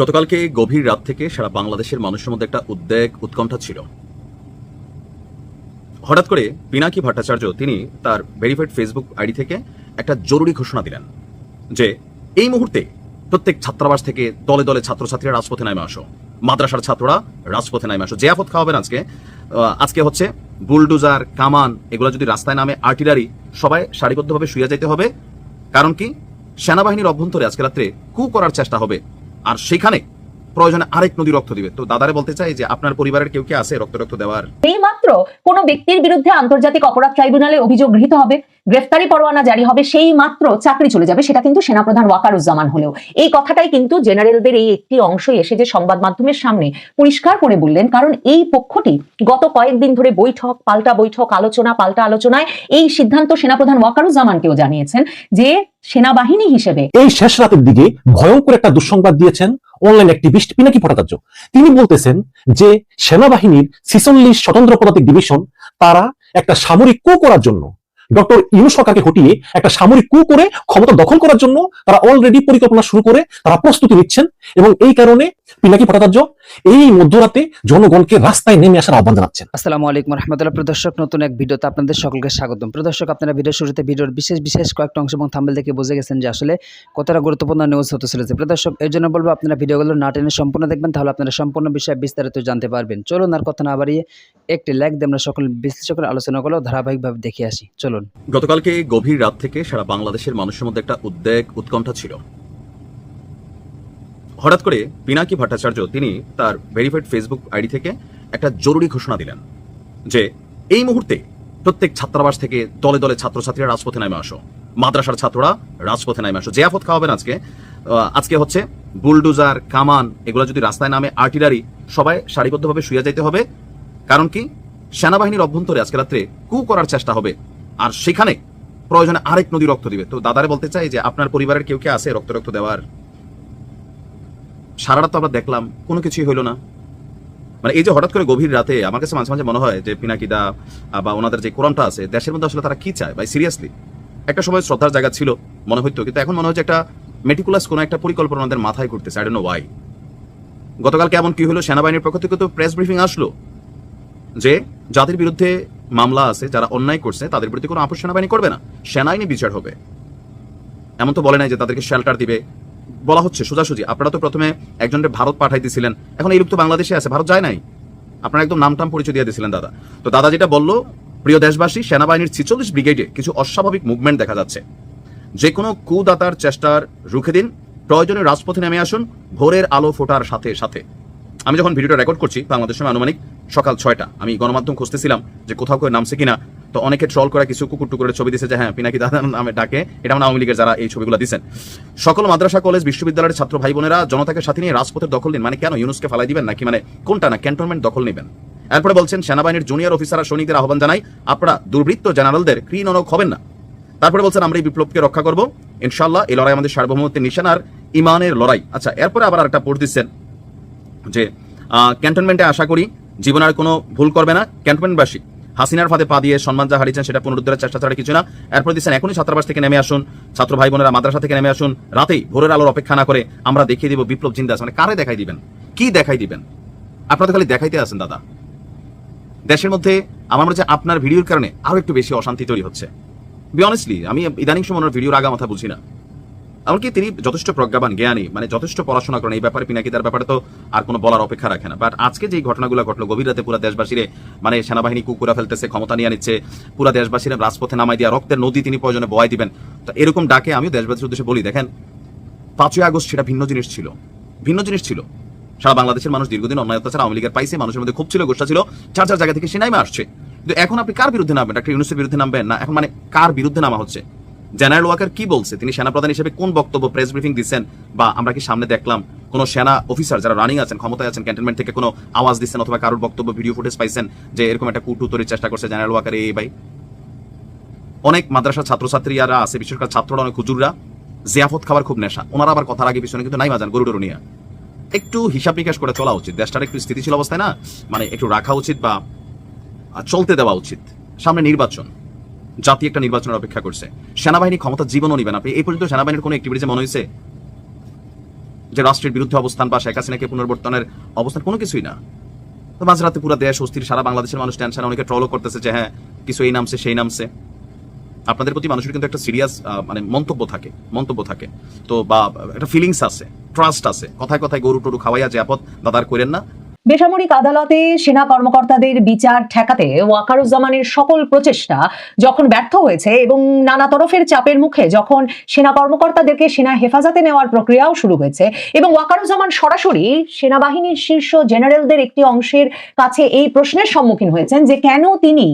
গতকালকে গভীর রাত থেকে সারা বাংলাদেশের মানুষের মধ্যে একটা উদ্বেগ, উৎকণ্ঠা ছিল। হঠাৎ করে পিনাকি ভট্টাচার্য তিনি তার ভেরিফাইড ফেসবুক আইডি থেকে একটা জরুরি ঘোষণা দিলেন যে, এই মুহূর্তে প্রত্যেক ছাত্রাবাস থেকে দলে দলে ছাত্রছাত্রীরা রাজপথে নামে আসো। মাদ্রাসার ছাত্ররা রাজপথে নামে আসো। যে আফত খাওয়াবেন আজকে আজকে হচ্ছে বুলডোজার, কামান, এগুলো যদি রাস্তায় নামে আর্টিলারি, সবাই সারিবদ্ধভাবে শুয়ে যেতে হবে। কারণ কি? সেনাবাহিনীর অভ্যন্তরে আজকে রাত্রে কু করার চেষ্টা হবে আর সেখানে প্রয়োজনে আরেক নদী রক্ত দিবে। তো দাদারে বলতে চাই যে আপনার পরিবারের কেউ কি আছে রক্ত রক্ত দেওয়ার? এই মাত্র কোনো ব্যক্তির বিরুদ্ধে আন্তর্জাতিক অপরাধ ট্রাইব্যুনালে অভিযোগ গৃহীত হবে। গ্রেফতারি পরোয়ানা জারি হবে, সেই মাত্র চাকরি চলে যাবে, সেটা কিন্তু সেনাপ্রধান ওয়াকারুজ্জামান হলেও। এই কথাটাই কিন্তু জেনারেলদের এই একটি অংশ এসে যে সংবাদ মাধ্যমের সামনে পরিষ্কার করে বললেন, কারণ এই পক্ষটি গত কয়েকদিন ধরে বৈঠক, পাল্টা বৈঠক, আলোচনা, পাল্টা আলোচনায় এই সিদ্ধান্ত সেনাপ্রধান ওয়াকারুজ্জামানকেও জানিয়েছেন যে সেনাবাহিনী হিসেবে এই শেষ রাতের দিকে ভয়ঙ্কর একটা দুঃসংবাদ দিয়েছেন অনলাইন অ্যাক্টিভিস্ট পিনাকি ভট্টাচার্য। তিনি বলতেছেন যে সেনাবাহিনীর ছিচল্লিশ স্বতন্ত্র পদাতিক ডিভিশন তারা একটা সামরিক কু করার জন্য ডক্টর ইউনুস সরকারকে হটিয়ে একটা সামরিক কু করে ক্ষমতা দখল করার জন্য তারা অলরেডি পরিকল্পনা শুরু করে, তারা প্রস্তুতি নিচ্ছেন এবং এই কারণে পিনাকি ভট্টাচার্য এই মধ্যরাতে জনগণকে রাস্তায় নেমে আসার আহ্বান জানাচ্ছেন। আসসালামু আলাইকুম রহমতুল্লাহ। প্রদর্শক নতুন এক ভিডিওতে আপনাদের সকলকে স্বাগতম। প্রদর্শক আপনারা ভিডিও শুরুতে ভিডিওর বিশেষ বিশেষ কয়েকটা অংশ এবং থাম্বেল দেখে বুঝে গেছেন যে আসলে কতটা গুরুত্বপূর্ণ নিউজ হতে চলেছে। প্রদর্শক এর জন্য বলব আপনারা ভিডিওগুলো না টেনে সম্পূর্ণ দেখবেন, তাহলে আপনারা সম্পূর্ণ বিষয়ে বিস্তারিত জানতে পারবেন। চলুন আর কথা না বাড়িয়ে একটি লাইক দিয়ে আমরা সকল বিশ্লেষকের আলোচনাগুলো ধারাবাহিকভাবে দেখে আসি। চলুন। গতকালকে গভীর রাত থেকে সারা বাংলাদেশের মানুষের মধ্যে একটা উদ্বেগ, উৎকণ্ঠা ছিল। হঠাৎ করে পিনাকি ভট্টাচার্য তিনি তার ভেরিফাইড ফেসবুক আইডি থেকে একটা জরুরি ঘোষণা দিলেন যে, এই মুহূর্তে প্রত্যেক ছাত্রাবাস থেকে দলে দলে ছাত্রছাত্রীরা রাজপথে নামে আসো। মাদ্রাসার ছাত্ররা রাজপথে নামে আসো। যে আফত খাওয়াবেন আজকে আজকে হচ্ছে বুলডোজার, কামান, এগুলো যদি রাস্তায় নামে আর্টিলারি, সবাই সারিবদ্ধভাবে শুয়ে যাইতে হবে। কারণ কি, সেনাবাহিনীর অভ্যন্তরে আজকে রাত্রে কু করার চেষ্টা হবে। আর সেখানে প্রয়োজনে আরেক নদী রক্ত দিবে। তো দাদারে বলতে চাই যে, আপনার পরিবারের কেউ কে আছে রক্ত রক্ত দেওয়ার? সারা রাত আমরা দেখলাম, কোনো কিছুই হইল না। মানে এই যে হঠাৎ করে গভীর রাতে আমার কাছে মাঝে মাঝে মনে হয় যে, পিনাকিদা বা ওনাদের যে কোরআনটা আছে, দেশের মধ্যে আসলে তারা কি চায়? ভাই সিরিয়াসলি একটা সময় শ্রদ্ধার জায়গা ছিল, মনে হইতো, কিন্তু এখন মনে হচ্ছে একটা মেটিকুলাস কোনো একটা পরিকল্পনা ওনাদের মাথায় ঘুরতেছে আই ডোন্ট নো ওয়াই গতকাল কেমন কি হলো? সেনাবাহিনীর পক্ষ থেকে তো প্রেস ব্রিফিং আসলো যে যাদের বিরুদ্ধে মামলা আছে, যারা অন্যায় করছে, তাদের প্রতি কোনো আপোষ সেনাবাহিনী করবে না। সেনাইনি বিচার হবে। এমন তো বলে নাই যে তাদেরকে শেল্টার দিবে। বলা হচ্ছে, সোজাসুজি, আপনারা তো প্রথমে একজনকে ভারত পাঠাই দিছিলেন এখন এই লোক তো বাংলাদেশে আছে, ভারত যায় নাই। আপনারা একদম নামটাম পরিচয় দিয়ে দিয়েছিলেন, দাদা। তো দাদা যেটা বলল, প্রিয় দেশবাসী, সেনাবাহিনীর ছিচল্লিশ ব্রিগেডে কিছু অস্বাভাবিক মুভমেন্ট দেখা যাচ্ছে। যে কোনো কুদাতার চেষ্টার রুখে দিন, প্রয়োজনে রাজপথে নেমে আসুন, ভোরের আলো ফোটার সাথে সাথে। আমি যখন ভিডিওটা রেকর্ড করছি, বাংলাদেশের আনুমানিক সকাল ছয়টা। আমি গণমাধ্যম খুঁজতেছিলাম যে কোথাও কেউ নামছে কিনা। তো অনেকে ট্রল করা কিছু কুকুর টুকুরের ছবি দিছে যে হ্যাঁ পিনাকি দাদা নামে ডাকে। এটা মানে আওয়ামী লীগের যারা এই ছবিগুলো দিচ্ছেন সকল মাদ্রাসা, কলেজ, বিশ্ববিদ্যালয়ের ছাত্র ভাই বোনেরা জনতাকে সাথে নিয়ে রাজপথের দখল নিন। মানে কেন ইউনুসকে ফালাই দিবেন? নাকি মানে কোনটা? না ক্যান্টনমেন্ট দখল নেবেন? এরপরে বলছেন, সেনাবাহিনীর জুনিয়র অফিসার আর সৈনিকদের আহ্বান জানাই আপনারা দুর্বৃত্ত জেনারেলদের ক্রিন হবেন না। তারপরে বলছেন, আমরা এই বিপ্লবকে রক্ষা করব। ইনশাল্লাহ এই লড়াই আমাদের সার্বভৌমত্বের নিশান আর ইমানের লড়াই। আচ্ছা এরপরে আবার একটা পড় দিচ্ছেন যে ক্যান্টনমেন্টে আশা করি জীবনে আর কোনো ভুল করবে না। ক্যান্টনমেন্টবাসী হাসিনার ফাঁদে পা দিয়ে সম্মান যা হারিয়েছেন সেটা পুনরুদ্ধারের চেষ্টা ছাড়া কিছু না। এরপর দিচ্ছেন, এখনই ছাত্রাবাস থেকে নেমে আসুন, ছাত্র ভাই বোনেরা মাদ্রাসা থেকে নেমে আসুন, রাতেই ভোরের আলোর অপেক্ষা না করে আমরা দেখিয়ে দিব বিপ্লব জিন্দা আছে। মানে কারে দেখাই দিবেন? কি দেখাই দিবেন? আপনারা তো খালি দেখাইতে আছেন, দাদা। দেশের মধ্যে আমার মনে হচ্ছে আপনার ভিডিওর কারণে আরও একটু বেশি অশান্তি তৈরি হচ্ছে। বি অনেস্টলি আমি ইদানিং সময় ভিডিওর আগা মাথা বুঝি না। এমনকি তিনি যথেষ্ট প্রজ্ঞাবান, জ্ঞানী মানে যথেষ্ট পড়াশোনা করেন। এই ব্যাপারে পিনাকিদার ব্যাপারে তো আর কোনো বলার অপেক্ষা রাখে না। বাট আজকে যে ঘটনাগুলো ঘটলো, গভীর রাতে পুরো দেশবাসীরে মানে সেনাবাহিনী কুকুরা ফেলতেছে, ক্ষমতা নিয়ে নিচ্ছে, পুরো দেশবাসীরা রাজপথে নামাই দিয়া, রক্তের নদী তিনি প্রয়োজনে বয় দিবেন। তো এরকম ডাকে আমিও দেশবাসীর উদ্দেশ্যে বলি, দেখেন, পাঁচই আগস্ট সেটা ভিন্ন জিনিস ছিল। ভিন্ন জিনিস ছিল। সারা বাংলাদেশের মানুষ দীর্ঘদিন অন্যায় অত্যাচার আওয়ামী লীগের পাইছে, মানুষের মধ্যে খুব ছিল, গোষ্ঠা ছিল। চার চার জায়গা থেকে সেনাইমে আসছে। কিন্তু এখন আপনি কার বিরুদ্ধে নামবেন? ডাক্তার ইউনুসের বিরুদ্ধে নামবেন না? এখন মানে কার বিরুদ্ধে নামা হচ্ছে? জেনারেল ওয়াকার কি বলছে? তিনি সেনাপ্রধান হিসেবে কোন বক্তব্য প্রেস ব্রিফিং দিচ্ছেন বা আমরা কি সামনে দেখলাম কোন সেনা অফিসার যারা রানিং আছেন, ক্ষমতায় আছেন ক্যান্টনমেন্ট থেকে কোনো আওয়াজ দিচ্ছেন অথবা কারোর বক্তব্য ভিডিও ফুটেজ পাইছেন যে এরকম একটা কুটু তৈরির চেষ্টা করছে জেনারেল ওয়াকার এই ভাই? অনেক মাদ্রাসার ছাত্রছাত্রীরা আছে বিশেষ করে ছাত্ররা, অনেক হুজুররা, জিয়াফত খাবার খুব নেশা। ওনারা আবার কথার আগে পিছনে কিন্তু নাই বাজান গরু টরু নিয়ে। একটু হিসাব নিকাশ করে চলা উচিত। দেশটার একটু স্থিতিশীল অবস্থায় না মানে একটু রাখা উচিত বা চলতে দেওয়া উচিত। সামনে নির্বাচন। জাতি একটা নির্বাচনের অপেক্ষা করছে। সেনাবাহিনী ক্ষমতা জীবনও নিবেন আপনি এই পর্যন্ত সেনাবাহিনীর কোনো একটিভিটিতে মনে হয়েছে? যে রাষ্ট্রের বিরুদ্ধে অবস্থান বা শেখ হাসিনাকে পুনর্বর্তনের অবস্থান কোনো কিছুই না। তো মাঝরাতে পুরো দেশ অস্থির, সারা বাংলাদেশের মানুষ টেনশন, অনেকে ট্রলও করতেছে যে হ্যাঁ কিছু এই নামছে, সেই নামছে। আপনাদের প্রতি মানুষের কিন্তু একটা সিরিয়াস মানে মন্তব্য থাকে মন্তব্য থাকে। তো বা একটা ফিলিংস আছে ট্রাস্ট আছে। কথায় কথায় গরু টরু খাওয়াইয়া যে আপদ দাদার করেন না বেসামরিক আদালতে সেনা কর্মকর্তাদের বিচার ঠেকাতে ওয়াকারুজ্জামানের সকল প্রচেষ্টা যখন ব্যর্থ হয়েছে এবং নানা তরফের চাপের মুখে যখন সেনা কর্মকর্তাদেরকে সেনা হেফাজতে নেওয়ার প্রক্রিয়াও শুরু হয়েছে এবং ওয়াকারুজ্জামান সরাসরি সেনাবাহিনীর শীর্ষ জেনারেলদের একটি অংশের কাছে এই প্রশ্নের সম্মুখীন হয়েছেন যে কেন তিনি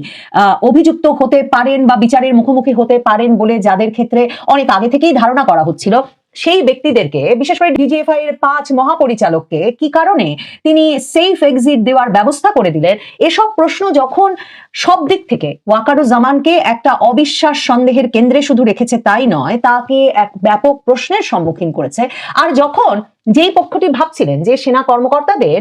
অভিযুক্ত হতে পারেন বা বিচারের মুখোমুখি হতে পারেন বলে যাদের ক্ষেত্রে অনেক আগে থেকেই ধারণা করা হচ্ছিল। সেই ব্যক্তিদেরকে, বিশেষ করে ডিজিএফআই এর পাঁচ মহাপরিচালককে, কি কারণে তিনি সেফ এক্সিট দেওয়ার ব্যবস্থা করে দিলেন? এসব প্রশ্ন যখন সব দিক থেকে ওয়াকারু জামানকে একটা অবিশ্বাস সন্দেহের কেন্দ্রে শুধু রেখেছে তাই নয়, তাকে এক ব্যাপক প্রশ্নের সম্মুখীন করেছে। আর যখন যেই পক্ষটি ভাবছিলেন যে সেনা কর্মকর্তাদের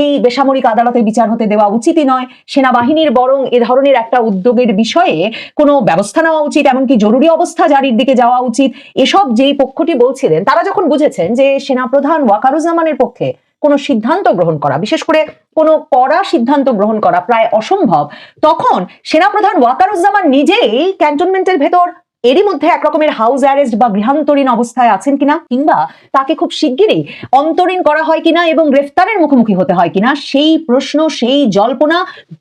এই বেসামরিক আদালতে বিচার হতে দেওয়া উচিতই নয়, সেনাবাহিনীর বরং এ ধরনের একটা উদ্যোগের বিষয়ে কোনো ব্যবস্থা নেওয়া উচিত, এমনকি জরুরি অবস্থা জারির দিকে যাওয়া উচিত, এসব যেই পক্ষটি বলছিলেন, তারা যখন বুঝেছেন যে সেনাপ্রধান ওয়াকারুজ্জামানের পক্ষে কোনো সিদ্ধান্ত গ্রহণ করা, বিশেষ করে কোনো কড়া সিদ্ধান্ত গ্রহণ করা প্রায় অসম্ভব, তখন সেনাপ্রধান ওয়াকারুজ্জামান নিজেই ক্যান্টনমেন্টের ভেতর এরই মধ্যে এক রকমের হাউস অ্যারেস্ট বা গৃহান্তরীণ অবস্থায় আছেন কিনা কিংবা তাকে খুব শিগগিরই অন্তরীণ করা হয় কিনা এবং গ্রেফতারের মুখোমুখি হতে হয় কিনা, সেই প্রশ্ন, সেই জল্পনা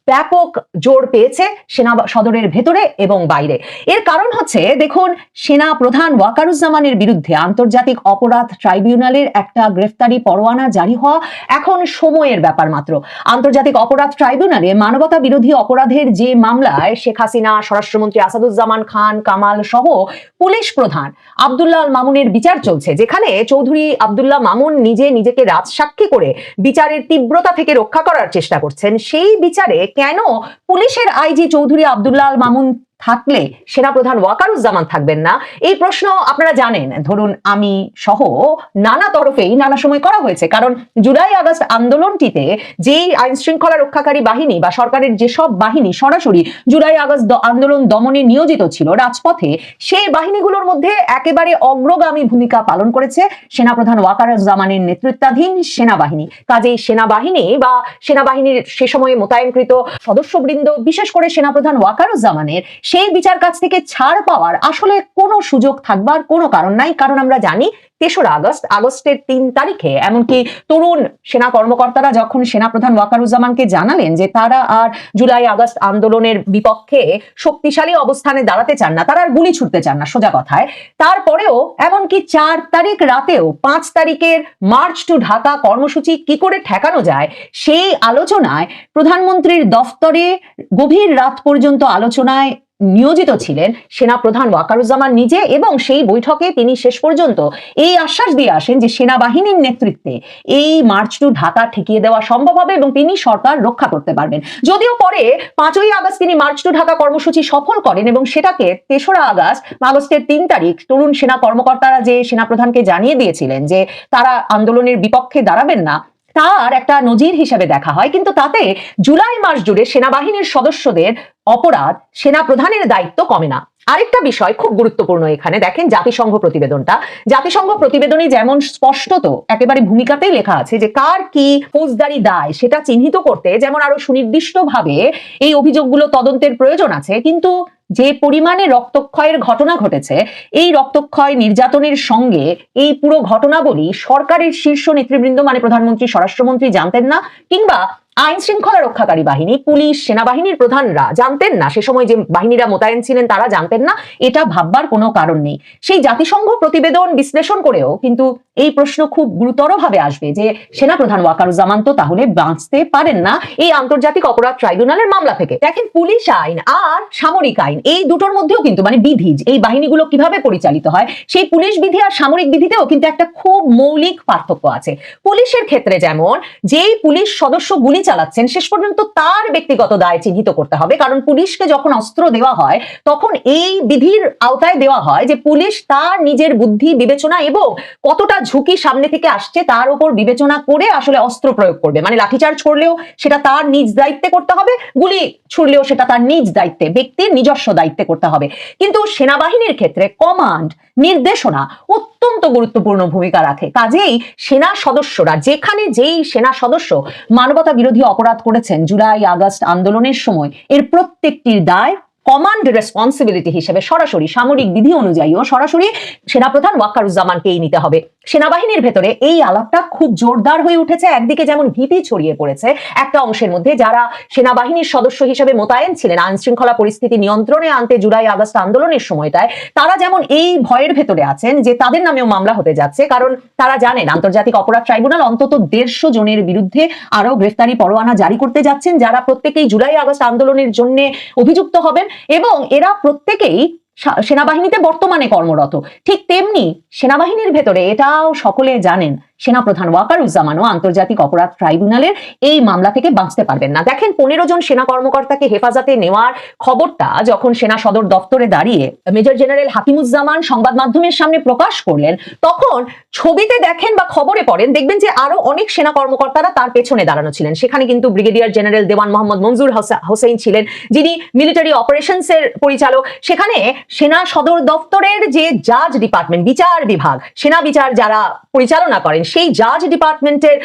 ব্যাপক জোর পেয়েছে সেনা সদরের ভেতরে এবং বাইরে। এর কারণ হচ্ছে, দেখুন, সেনা প্রধান ওয়াকারুজ্জামানের বিরুদ্ধে আন্তর্জাতিক অপরাধ ট্রাইব্যুনালের একটা গ্রেফতারি পরোয়ানা জারি হওয়া এখন সময়ের ব্যাপার মাত্র। আন্তর্জাতিক অপরাধ ট্রাইব্যুনালে মানবতা বিরোধী অপরাধের যে মামলায় শেখ হাসিনা, স্বরাষ্ট্রমন্ত্রী আসাদুজ্জামান খান, কামাল সহ পুলিশ প্রধান আবদুল্লাহ মামুনের বিচার চলছে, যেখানে চৌধুরী আবদুল্লাহ মামুন নিজে নিজেকে রাজসাক্ষী করে বিচারের তীব্রতা থেকে রক্ষা করার চেষ্টা করছেন। সেই বিচারে কেন পুলিশের আইজি চৌধুরী আবদুল্লাহ মামুন থাকলে সেনাপ্রধান ওয়াকারুজ্জামান থাকবেন না? এই প্রশ্ন আপনারা জানেন। ধরুন আমি সহ নানা তরফেই নানা সময় করা হয়েছে। কারণ জুলাই আগস্ট আন্দোলনটিতে যেই আইন শৃঙ্খলা রক্ষাকারী বাহিনী বা সরকারের যেসব বাহিনী সরাসরি জুলাই আগস্ট আন্দোলন দমনে নিয়োজিত ছিল রাজপথে, সেই বাহিনীগুলোর মধ্যে একেবারে অগ্রগামী ভূমিকা পালন করেছে সেনাপ্রধান ওয়াকারুজ্জামানের নেতৃত্বাধীন সেনাবাহিনী। কাজেই সেনাবাহিনী বা সেনাবাহিনীর সে সময়ে মোতায়েনকৃত সদস্যবৃন্দ, বিশেষ করে সেনাপ্রধান ওয়াকারুজ্জামানের সেই বিচার কাছ থেকে ছাড় পাওয়ার আসলে কোনো সুযোগ থাকবার কোনো কারণ নাই, কারণ আমরা জানি তেসরা আগস্ট, আগস্টের তিন তারিখে। এমনকি তরুণ সেনা কর্মকর্তারা যখন সেনাপ্রধান ওয়াকারুজ্জামানকে জানালেন যে তারা আর জুলাই আগস্ট আন্দোলনের বিপক্ষে শক্তিশালী অবস্থানে দাঁড়াতে চান না, তারা আর গুলি ছুটতে চান না, সোজা কথায়। তারপরেও এমনকি চার তারিখ রাতেও পাঁচ তারিখের মার্চ টু ঢাকা কর্মসূচি কি করে ঠেকানো যায়, সেই আলোচনায় প্রধানমন্ত্রীর দফতরে গভীর রাত পর্যন্ত আলোচনায় নিয়োজিত ছিলেন সেনা প্রধান ওয়াকারুজ্জামান নিজে এবং সেই বৈঠকে তিনি শেষ পর্যন্ত এই আশ্বাস দিয়ে আসেন যে সেনাবাহিনীর নেতৃত্বে এই মার্চ টু ঢাকা ঠেকিয়ে দেওয়া সম্ভব হবে এবং তিনি সরকার রক্ষা করতে পারবেন। যদিও পরে পাঁচই আগস্ট তিনি মার্চ টু ঢাকা কর্মসূচি সফল করেন এবং সেটাকে তেসরা আগস্ট, আগস্টের তিন তারিখ তরুণ সেনা কর্মকর্তারা যে সেনা প্রধানকে জানিয়ে দিয়েছিলেন যে তারা আন্দোলনের বিপক্ষে দাঁড়াবেন না তার একটা নজির হিসেবে দেখা হয়, কিন্তু তাতে জুলাই মাস জুড়ে সেনাবাহিনীর সদস্যদের অপরাধ সেনা প্রধানের দায়িত্ব কমে না। আরেকটা বিষয় খুব গুরুত্বপূর্ণ এখানে, দেখেন জাতিসংঘ প্রতিবেদনটা। জাতিসংঘ প্রতিবেদনে যেমন স্পষ্টত একেবারে ভূমিকাতেই লেখা আছে যে কার কি ফৌজদারি দায় সেটা চিহ্নিত করতে যেমন আরও সুনির্দিষ্টভাবে এই অভিযোগগুলো তদন্তের প্রয়োজন আছে, কিন্তু যে পরিমাণে রক্তক্ষয়ের ঘটনা ঘটেছে, এই রক্তক্ষয় নির্যাতনের সঙ্গে এই পুরো ঘটনাবলী সরকারের শীর্ষ নেতৃবৃন্দ মানে প্রধানমন্ত্রী, স্বরাষ্ট্রমন্ত্রী জানতেন না কিংবা আইন শৃঙ্খলা রক্ষাকারী বাহিনী, পুলিশ, সেনাবাহিনীর প্রধানরা জানতেন না, সে সময় যে বাহিনীরা মোতায়েন ছিলেন তারা জানতেন না, এটা ভাববার কোনো কারণ নেই। সেই জাতিসংঘ প্রতিবেদন বিশ্লেষণ করেও কিন্তু এই প্রশ্ন খুব গুরুতরভাবে আসবে যে সেনাপ্রধান ওয়াকারুজ্জামান তো তাহলে বাঁচতে পারেন না এই আন্তর্জাতিক অপরাধ ট্রাইব্যুনালের মামলা থেকে। দেখেন পুলিশ আইন আর সামরিক আইন, এই দুটোর মধ্যেও কিন্তু মানে বিধি, এই বাহিনীগুলো কীভাবে পরিচালিত হয়, সেই পুলিশ বিধি আর সামরিক বিধিতেও কিন্তু একটা খুব মৌলিক পার্থক্য আছে। পুলিশের ক্ষেত্রে যেমন, যেই পুলিশ সদস্য গুলি চালাচ্ছেন, শেষ পর্যন্ত তার ব্যক্তিগত দায় চিহ্নিত করতে হবে। কারণ পুলিশকে যখন অস্ত্র দেওয়া হয়, তখন এই বিধির আওতায় দেওয়া হয় যে পুলিশ তার নিজের বুদ্ধি, বিবেচনা এবং কতটা ঝুঁকি সামনে থেকে আসছে তার উপর বিবেচনা করে আসলে অস্ত্র প্রয়োগ করবে। মানে লাঠিচার্জ করলেও সেটা তার নিজ দায়িত্বে করতে হবে, গুলি ছুড়লেও সেটা তার নিজ দায়িত্বে, ব্যক্তির নিজস্ব দায়িত্বে করতে হবে। কিন্তু সেনাবাহিনীর ক্ষেত্রে কমান্ড নির্দেশনা অত্যন্ত গুরুত্বপূর্ণ ভূমিকা রাখে। কাজেই সেনা সদস্যরা, যেখানে যেই সেনা সদস্য মানবতা বিরোধী অপরাধ করেছেন জুলাই, আগস্ট আন্দোলনের সময়, এর প্রত্যেকটির দায় কমান্ড রেসপন্সিবিলিটি হিসেবে সরাসরি, সামরিক বিধি অনুযায়ীও সরাসরি সেনাপ্রধান ওয়াকারুজ্জামানকেই নিতে হবে। সেনাবাহিনীর ভেতরে এই আলাপটা খুব জোরদার হয়ে উঠেছে। একদিকে যেমন ভীতি ছড়িয়ে পড়েছে, একটা অংশের মধ্যে যারা সেনাবাহিনীর সদস্য হিসেবে মোতায়েন ছিলেন আইন শৃঙ্খলা পরিস্থিতি নিয়ন্ত্রণে আনতে জুলাই আগস্ট আন্দোলনের সময়টায়, তারা যেমন এই ভয়ের ভেতরে আছেন যে তাদের নামেও মামলা হতে যাচ্ছে, কারণ তারা জানেন আন্তর্জাতিক অপরাধ ট্রাইব্যুনাল অন্তত দেড়শো জনের বিরুদ্ধে আরও গ্রেফতারি পরোয়ানা জারি করতে যাচ্ছেন, যারা প্রত্যেকেই জুলাই আগস্ট আন্দোলনের জন্য অভিযুক্ত হবেন এবং এরা প্রত্যেকেই সেনাবাহিনীতে বর্তমানে কর্মরত। ঠিক তেমনি সেনাবাহিনীর ভেতরে এটাও সকলে জানেন সেনাপ্রধান ওয়াকারুজ্জামানও আন্তর্জাতিক অপরাধ ট্রাইব্যুনালের এই মামলা থেকে বাঁচতে পারবেন না। দেখেন, পনেরো জন সেনা কর্মকর্তাকে হেফাজতে নেওয়ার খবরটা যখন সেনা সদর দপ্তরে দাঁড়িয়ে মেজর জেনারেল হাকিমুজ্জামান সংবাদ মাধ্যমের সামনে প্রকাশ করলেন, তখন ছবিতে দেখেন বা খবরে পড়েন, দেখবেন যে আরও অনেক সেনা কর্মকর্তারা তার পেছনে দাঁড়ানো ছিলেন। সেখানে কিন্তু ব্রিগেডিয়ার জেনারেল দেওয়ান মোহাম্মদ মঞ্জুর হোসা- হোসেন ছিলেন, যিনি মিলিটারি অপারেশনস এর পরিচালক। সেখানে সেনা সদর দপ্তরের যে জাজ ডিপার্টমেন্ট, বিচার বিভাগ, সেনা বিচার যারা পরিচালনা করেন সেই জাজ ডিপার্টমেন্টের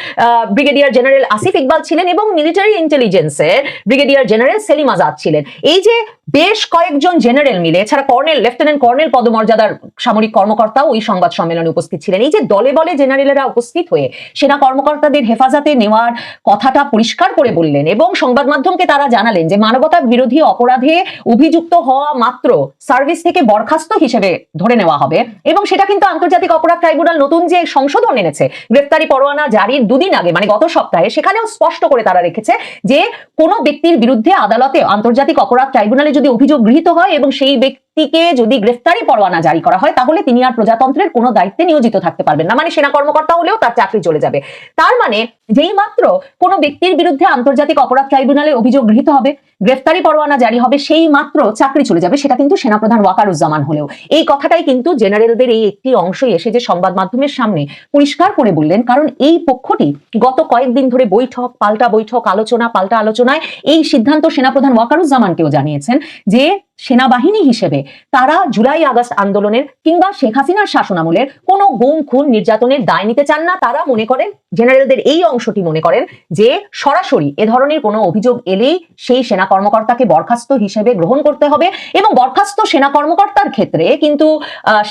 ব্রিগেডিয়ার জেনারেল আসিফ ইকবাল ছিলেন এবং মিলিটারি ইন্টেলিজেন্সের ব্রিগেডিয়ার জেনারেল সেলিম আজাদ ছিলেন। এই যে বেশ কয়েকজন জেনারেল মিলে, এছাড়া কর্নেল, লেফটেন্যান্ট কর্নেল পদমর্যাদার সামরিক কর্মকর্তাও ওই সংবাদ সম্মেলনে উপস্থিত ছিলেন। এই যে দলে বলে জেনারেলেরা উপস্থিত হয়ে সেনা কর্মকর্তাদের হেফাজতে নেওয়ার কথাটা পরিষ্কার করে বললেন এবং সংবাদ মাধ্যমকে তারা জানালেন যে মানবতা বিরোধী অপরাধে অভিযুক্ত হওয়া মাত্র সার্ভিস থেকে বরখাস্ত হিসেবে ধরে নেওয়া হবে এবং সেটা কিন্তু আন্তর্জাতিক অপরাধ ট্রাইব্যুনাল নতুন যে সংশোধন এনেছে গ্রেফতারি পরোয়ানা জারির দুদিন আগে মানে গত সপ্তাহে, সেখানেও স্পষ্ট করে তারা রেখেছে যে কোনো ব্যক্তির বিরুদ্ধে আদালতে আন্তর্জাতিক অপরাধ ট্রাইব্যুনালে যদি অভিযোগ গৃহীত হয় এবং সেই ব্যক্তিকে যদি গ্রেফতারি পরোয়ানা জারি করা হয়, তাহলে তিনি আর প্রজাতন্ত্রের কোনো দায়িত্বে নিয়োজিত থাকতে পারবেন না। মানে সেনা কর্মকর্তা হলেও তার চাকরি চলে যাবে। তার মানে যেই মাত্র কোনো ব্যক্তির বিরুদ্ধে আন্তর্জাতিক অপরাধ ট্রাইব্যুনালে অভিযোগ গৃহীত হবে, গ্রেফতারি পরোয়ানা জারি হবে, সেই মাত্র চাকরি চলে যাবে, সেটা কিন্তু সেনাপ্রধান ওয়াকারুজ্জামান হলেও। এই কথাটাই কিন্তু জেনারেলদের এই একটি অংশই এসে যে সংবাদ মাধ্যমের সামনে পরিষ্কার করে বললেন, কারণ এই পক্ষটি গত কয়েকদিন ধরে বৈঠক, পাল্টা বৈঠক, আলোচনা, পাল্টা আলোচনায় এই সিদ্ধান্ত সেনাপ্রধান ওয়াকারুজ্জামানকেও জানিয়েছেন যে সেনাবাহিনী হিসেবে তারা জুলাই আগস্ট আন্দোলনের কিংবা শেখ হাসিনার শাসনামলের কোনো গুম, খুন, নির্যাতনের দায় নিতে চান না। তারা মনে করেন, জেনারেলদের এই অংশটি মনে করেন যে সরাসরি এ ধরনের কোনো অভিযোগ এলেই সেই সেনা কর্মকর্তাকে বরখাস্ত হিসেবে গ্রহণ করতে হবে এবং বরখাস্ত সেনা কর্মকর্তার ক্ষেত্রে কিন্তু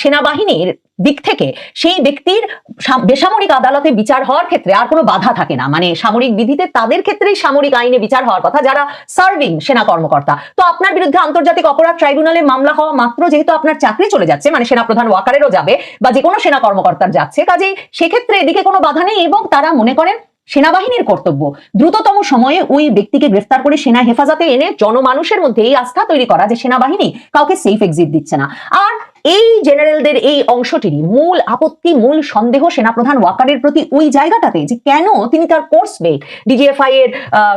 সেনাবাহিনীর দিক থেকে সেই ব্যক্তির বেসামরিক আদালতে বিচার হওয়ার ক্ষেত্রে আর কোনো বাধা থাকে না। মানে সামরিক বিধিতে তাদের ক্ষেত্রেই সামরিক আইনে বিচার হওয়ার কথা, যারা সার্ভিং সেনা কর্মকর্তা। তো আপনার বিরুদ্ধে আন্তর্জাতিক অপরাধ ট্রাইব্যুনালে মামলা হওয়া মাত্র যেহেতু আপনার চাকরি চলে যাচ্ছে মানে সেনাপ্রধান ওয়াকারেরও যাবে বা যে কোনো সেনা কর্মকর্তার যাচ্ছে, কাজেই সেক্ষেত্রে এদিকে কোনো বাধা নেই এবং তারা মনে করেন সেনাবাহিনীর কর্তব্য। দ্রুততম সময়ে ওই ব্যক্তিকে গ্রেফতার করে সেনা হেফাজতে এনে জনমানুষের মধ্যে এই আস্থা তৈরি করা যে সেনাবাহিনী কাউকে সেফ এক্সিট দিচ্ছে না। আর এই জেনারেলদের এই অংশটিরই মূল আপত্তি, মূল সন্দেহ সেনাপ্রধান ওয়াকারের প্রতি ওই জায়গাটাতে যে কেন তিনি তার কোর্স মেট ডিজিএফআই এর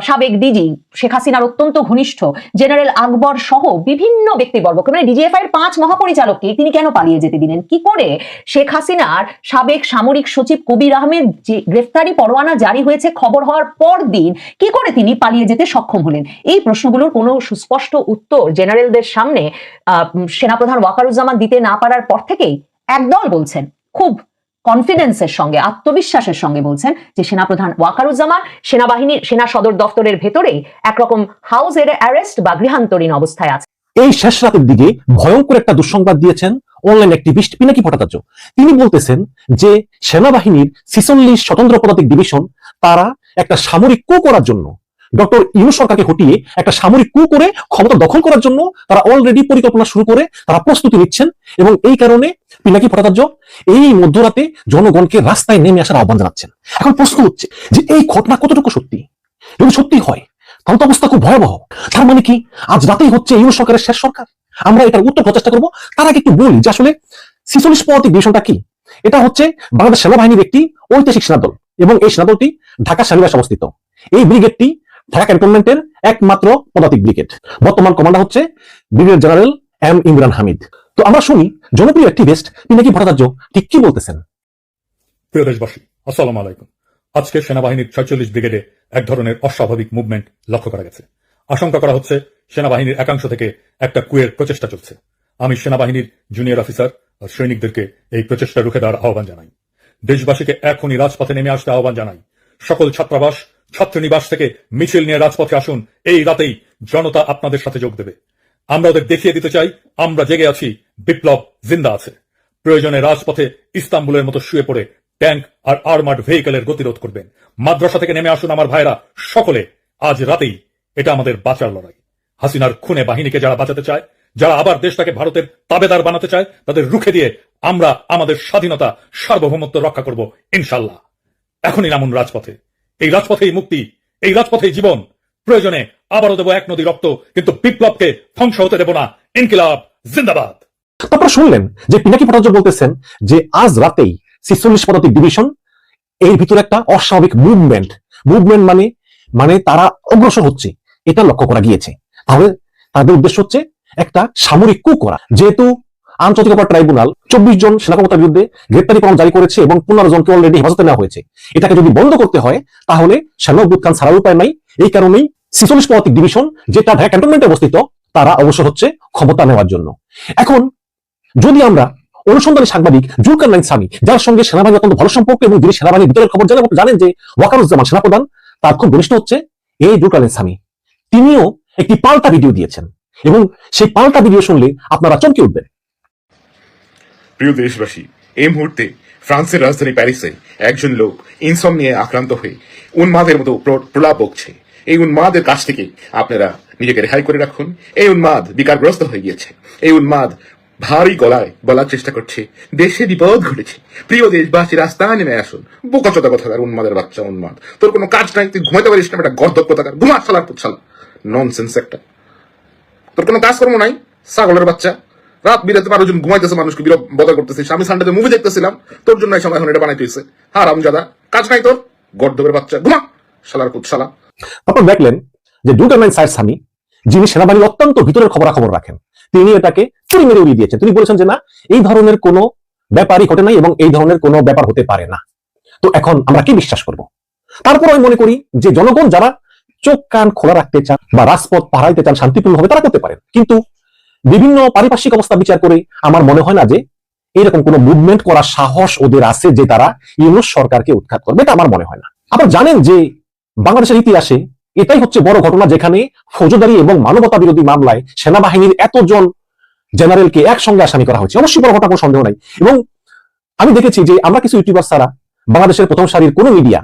সাবেক ডিজি শেখ হাসিনার অত্যন্ত ঘনিষ্ঠ জেনারেল আকবর সহ বিভিন্ন ব্যক্তিবর্গকে মানে ডিজিএফআই এর পাঁচ মহাপরিচালককে তিনি কেন পালিয়ে যেতে দিলেন? কি করে শেখ হাসিনার সাবেক সামরিক সচিব কবির আহমেদ যে গ্রেফতারি পরোয়ানা জারি হয়েছে খবর হওয়ার পর দিন, কি করে তিনি পালিয়ে যেতে সক্ষম হলেন? এই প্রশ্নগুলোর কোনো সুস্পষ্ট উত্তর জেনারেলদের সামনে সেনাপ্রধান ওয়াকারুজ্জামান দিতে না পারার পর থেকেই একদল বলছেন, খুব কনফিডেন্সের সঙ্গে, আত্মবিশ্বাসের সঙ্গে বলছেন যে সেনাপ্রধান ওয়াকারুজ্জামান সেনাবাহিনীর, সেনা সদর দপ্তরের ভেতরেই একরকম হাউসের অ্যারেস্ট বা গৃহান্তরীণ অবস্থায় আছে। এই শেষ রাতের দিকে ভয়ঙ্কর একটা দুঃসংবাদ দিয়েছেন অনলাইন অ্যাক্টিভিস্ট পিনাকি ভট্টাচার্য। তিনি বলতেছেন যে সেনাবাহিনীর ছিচল্লিশ স্বতন্ত্র পদাতিক ডিভিশন তারা একটা সামরিক কু করার জন্য ডক্টর ইউ সরকারকে হটিয়ে একটা সামরিক কু করে ক্ষমতা দখল করার জন্য তারা অলরেডি পরিকল্পনা শুরু করে, তারা প্রস্তুতি নিচ্ছেন এবং এই কারণে পিনাকি ভট্টাচার্য এই মধ্যরাতে জনগণকে রাস্তায় নেমে আসার আহ্বান জানাচ্ছেন। এখন প্রশ্ন হচ্ছে যে এই ঘটনা কতটুকু সত্যি? যদি সত্যি হয়, তাহলে তো অবস্থা খুব ভয়াবহ। তার মানে কি? আজ রাতেই হচ্ছে ইউ সরকারের শেষ সরকার। আমরা এটার উত্তর প্রচেষ্টা করব। তার আগে একটু বলি যে আসলে ছিচল্লিশ পদাতিক ডিভিশনটা কি? এটা হচ্ছে বাংলাদেশ সেনাবাহিনীর একটি ঐতিহাসিক সেনাদল এবং এই সেনাদলটি ঢাকা সেনাবাহিনী অবস্থিত। এই ব্রিগেডটি ঢাকা ক্যান্টনমেন্টের একমাত্র পদাতিক ব্রিগেড। বর্তমান কমান্ডার হচ্ছে brigadier general M Imran Hamid. তো আমরা শুনি, জনপ্রিয় অ্যাক্টিভিস্ট তিনি কি ভট্টাচার্য, ঠিক কি বলতেছেন? প্রিয় দেশবাসী, আসসালামু আলাইকুম। আজকে সেনাবাহিনীর ছয়চল্লিশ ব্রিগেডে এক ধরনের অস্বাভাবিক মুভমেন্ট লক্ষ্য করা গেছে। আশঙ্কা করা হচ্ছে সেনাবাহিনীর একাংশ থেকে একটা কুয়ের প্রচেষ্টা চলছে। আমি সেনাবাহিনীর জুনিয়র অফিসার আর সৈনিকদেরকে এই প্রচেষ্টা রুখে দেওয়ার আহ্বান জানাই। দেশবাসীকে এখনই রাজপথে নেমে আসতে আহ্বান জানাই। সকল ছাত্রাবাস ছাত্রনিবাস থেকে মিছিল নিয়ে রাজপথে আসুন। এই রাতেই জনতা আপনাদের সাথে যোগ দেবে। আমরা ওদের দেখিয়ে দিতে চাই, আমরা জেগে আছি, বিপ্লব জিন্দা আছে। প্রয়োজনে রাজপথে ইস্তাম্বুলের মতো শুয়ে পড়ে ট্যাঙ্ক আর আর্মার্ড ভেহিকেলের গতিরোধ করবেন। মাদ্রাসা থেকে নেমে আসুন আমার ভাইরা সকলে। আজ রাতেই এটা আমাদের বাঁচার লড়াই। হাসিনার খুনে বাহিনীকে যারা বাঁচাতে চায়, যারা আবার দেশটাকে ভারতের তাবেদার বানাতে চায়, তাদের রুখে দিয়ে আমরা আমাদের স্বাধীনতা, সার্বভৌমত্ব রক্ষা করব, ইনশাল্লাহ। এখনই নামুন রাজপথে। এই রাজপথেই মুক্তি, এই রাজপথেই জীবন। প্রয়োজনে আবারও দেবো এক নদী রক্ত, কিন্তু বিপ্লবকে ধ্বংস হতে দেব না। ইনকিলাব, জিন্দাবাদ। তারপর শুনলেন যে পিনাকি ভট্টাচার্য বলতেছেন যে আজ রাতেই ছিচল্লিশ পদাতিক ডিভিশন, এর ভিতরে একটা অস্বাভাবিক মুভমেন্ট মুভমেন্ট মানে মানে তারা অগ্রসর হচ্ছে, এটা লক্ষ্য করা গিয়েছে। তাহলে তাদের উদ্দেশ্য হচ্ছে একটা সামরিক কু করা। যেহেতু আন্তর্জাতিক অপরাধ ট্রাইব্যুনাল চব্বিশ জন সেনা কর্মকর্তার বিরুদ্ধে গ্রেপ্তারি পরোয়ানা জারি করেছে এবং পনেরো জনকে অলরেডি হেফাজতে নেওয়া হয়েছে। এটাকে যদি বন্ধ করতে হয়, তাহলে অভ্যুত খান ছাড়ার উপায় নাই। এই কারণেই ছিচল্লিশ পদাতিক ডিভিশন যেটা ঢাকা ক্যান্টনমেন্টে অবস্থিত, তারা অবসর হচ্ছে ক্ষমতা নেওয়ার জন্য। এখন, যদি আমরা অনুসন্ধানী সাংবাদিক জুলকার নাইন সামি, যার সঙ্গে সেনাবাহিনী অত্যন্ত ভালো সম্পর্ক এবং যিনি সেনাবাহিনীর ভিতরের খবর জানেন জানেন যে ওয়াকারুজ্জামান সেনাপ্রধান, তার খুব ঘনিষ্ঠ হচ্ছে এই জুলকার নাইন তিনিও একটি পাল্টা ভিডিও দিয়েছেন এবং সেই পাল্টা ভিডিও শুনলে আপনারা চমকে উঠবেন। প্রিয় দেশবাসী, এই মুহূর্তে ফ্রান্সের রাজধানী প্যারিসে একজন লোক ইনসম নিয়ে আক্রান্ত হয়ে উন্মাদের মতো প্রলাপ বকছে। এই উন্মাদের কাছ থেকে আপনারা নিজেকে রেহাই করে রাখুন। এই উন্মাদ বিকারগ্রস্ত হয়ে গিয়েছে। এই উন্মাদ ভারী গলায় বলার চেষ্টা করছে, দেশে বিপদ ঘটেছে। প্রিয় দেশবাসী, রাস্তায় নেমে আসুন। বোকাচোদা কথাকার উন্মাদের বাচ্চা উন্মাদ। তোর কোনো কাজ নাই, তুই ঘুমাইতে পারিস না একটা গর্দব কথাকার ঘুমা সালার পুচ্ছাল ননসেন্স একটা। তোর কোনো কাজকর্ম নাই, ছাগলের বাচ্চা। রাত বিরাতে বারো জন ঘুমাইতেছে, মানুষকে বিরোধ বদা করতেছিস আমি সানডেতে মুভি দেখতেছিলাম, তোর জন্য এই সময় এখন এটা বানাইতে হয়েছে হ্যাঁ রামজাদা, কাজ নাই তোর? গর্দবের বাচ্চা, ঘুমা! শালার শালা। তারপর দেখলেন যে নাইন সাহেব সামি যিনি সেনাবাহিনীর অত্যন্ত ভিতরের খবরাখবর রাখেন, তিনি এটাকে চুরি মেরে উড়িয়ে দিয়েছেন। তিনি বলেছেন যে না, এই ধরনের কোনো ব্যাপারই ঘটে নাই এবং এই ধরনের কোনো ব্যাপার হতে পারে না। তো এখন আমরা কি বিশ্বাস করব? তারপর আমি মনে করি যে জনগণ যারা চোখ কান খোলা রাখতে চান বা রাজপথ পাহারাইতে চান, শান্তিপূর্ণভাবে তারা করতে পারেন। কিন্তু বিভিন্ন পারিপার্শ্বিক অবস্থা বিচার করে আমার মনে হয় না যে এরকম কোনো মুভমেন্ট করার সাহস ওদের আছে যে তারা ইউনুস সরকারকে উৎখাত করবে, এটা আমার মনে হয় না। আবার জানেন যে বাংলাদেশের ইতিহাসে এটাই হচ্ছে বড় ঘটনা যেখানে ফৌজদারি এবং মানবতা বিরোধী মামলায় সেনাবাহিনীর এতজন জেনারেলকে একসঙ্গে আসামি করা হয়েছে। অবশ্যই বড় ঘটনা, কোনো সন্দেহ নাই। এবং আমি দেখেছি যে আমরা কিছু ইউটিউবার ছাড়া বাংলাদেশের প্রথম সারির কোনো মিডিয়া,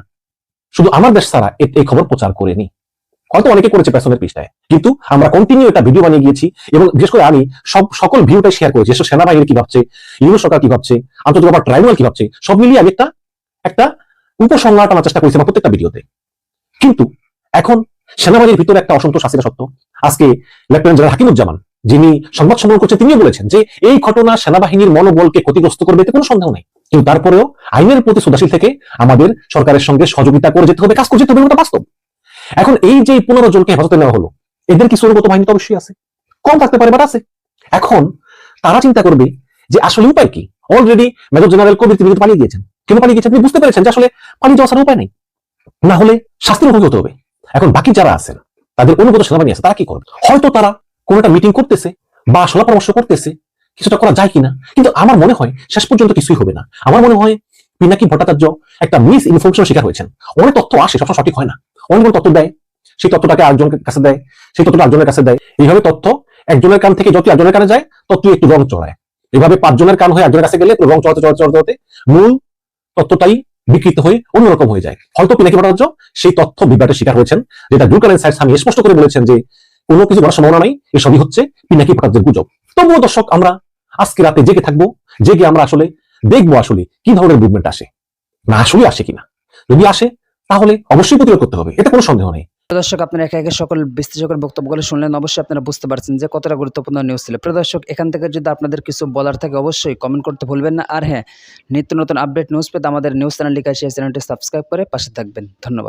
শুধু আমার দেশ ছাড়া এই খবর প্রচার করেনি। হয়তো অনেকে করেছে পেছনের পৃষ্ঠায়। কিন্তু আমরা কন্টিনিউ একটা ভিডিও বানিয়ে গিয়েছি এবং বিশেষ করে আমি সব, সকল ভিউটাই শেয়ার করেছি। এসব সেনাবাহিনী কি ভাবছে ইউনিয়ন সরকার কি ভাবছে, আন্তর্জাতিক অপরাধ ট্রাইব্যুনাল কি ভাবছে, সব মিলিয়ে আমি একটা একটা উপসংহার টানার চেষ্টা করেছি আমার প্রত্যেকটা ভিডিওতে কিন্তু এখন সেনাবাহিনীর ভিতরে একটা অসন্তোষ আছে সত্য। আজকে লেফটেন্যান্ট জেনারেল হাকিমুজ্জামান, যিনি সংবাদ সম্মেলন করছে তিনিও বলেছেন যে এই ঘটনা সেনাবাহিনীর মনোবলকে ক্ষতিগ্রস্ত করবে এতে কোনো সন্দেহ নেই। কিন্তু তারপরেও আইনের প্রতি শ্রদ্ধাশীল থেকে আমাদের সরকারের সঙ্গে সহযোগিতা করে যেতে হবে, কাজ করে যেতে হবে বাস্তব। এখন এই যে পনেরো জনকে হেফাজতে নেওয়া হলো, এদের কিছু অনুগত বাহিনী তো অবশ্যই আছে? কম থাকতে পারে বাট আছে। এখন তারা চিন্তা করবে যে আসলে উপায় কি? অলরেডি মেজর জেনারেল কবির তিনি পালিয়ে গিয়েছেন। কেন পালিয়ে গিয়েছেন? আপনি বুঝতে পেরেছেন যে আসলে পালিয়ে যাওয়া ছাড়া উপায় নেই। না হলে শাস্তির মুখোমুখি হতে হবে। এখন বাকি যারা আছেন, তাদের অনুগত সেনাবাহিনী আছে, তারা কি করবে? হয়তো তারা কোনো একটা মিটিং করতেছে বা সলা পরামর্শ করতেছে, কিছুটা করা যায় কিনা। কিন্তু আমার মনে হয় শেষ পর্যন্ত কিছুই হবে না। আমার মনে হয় পিনাকি ভট্টাচার্য একটা মিস ইনফরমেশন শিকার হয়েছেন। অনেক তথ্য আসে, সবসময় সঠিক হয় না। অনেক তথ্য দেয়, সেই তথ্যটাকে আরেকজনের কাছে দেয়, সেই তথ্যটা একজনের কাছে দেয়। এইভাবে তথ্য একজনের কান থেকে যত একজনের কানে যায়, ততই একটু রং চড়ায়। এভাবে পাঁচজনের কান হয়ে একজনের কাছে গেলে রং চড়াতে চড়াতে চড়াতে মূল তথ্যটাই বিকৃত হয়ে অন্যরকম হয়ে যায়। হয়তো পিনাকি ভট্টাচার্য সেই তথ্য বিভ্রাটের শিকার হয়েছেন, যেটা জুলকারেন সাইড স্বামী স্পষ্ট করে বলেছেন যে, কোনো কিছু বলার সম্ভাবনা নাই, এসবই হচ্ছে পিনাকি ভট্টাচার্যের গুজব। তবুও দর্শক, আমরা আজকে রাতে জেগে থাকব, জেগে আমরা আসলে দেখব আসলে কি ধরনের মুভমেন্ট আসে। না আসলে আসে কিনা? যদি আসে তাহলে অবশ্যই প্রতিরোধ করতে হবে এটা কোনো সন্দেহ নেই। দর্শক, আপনারা একে একে সকল বিশ্লেষকের বক্তব্যগুলো শুনলেন, অবশ্যই আপনারা বুঝতে পারছেন যে কতটা গুরুত্বপূর্ণ নিউজ ছিল। প্রদর্শক এখান থেকে যদি আপনাদের কিছু বলার থাকে, অবশ্যই কমেন্ট করতে ভুলবেন না। আর হ্যাঁ নিত্য নতুন আপডেট নিউজ পেতে আমাদের নিউজ চ্যানেল লিখে সেই চ্যানেলটি সাবস্ক্রাইব করে পাশে থাকবেন। ধন্যবাদ।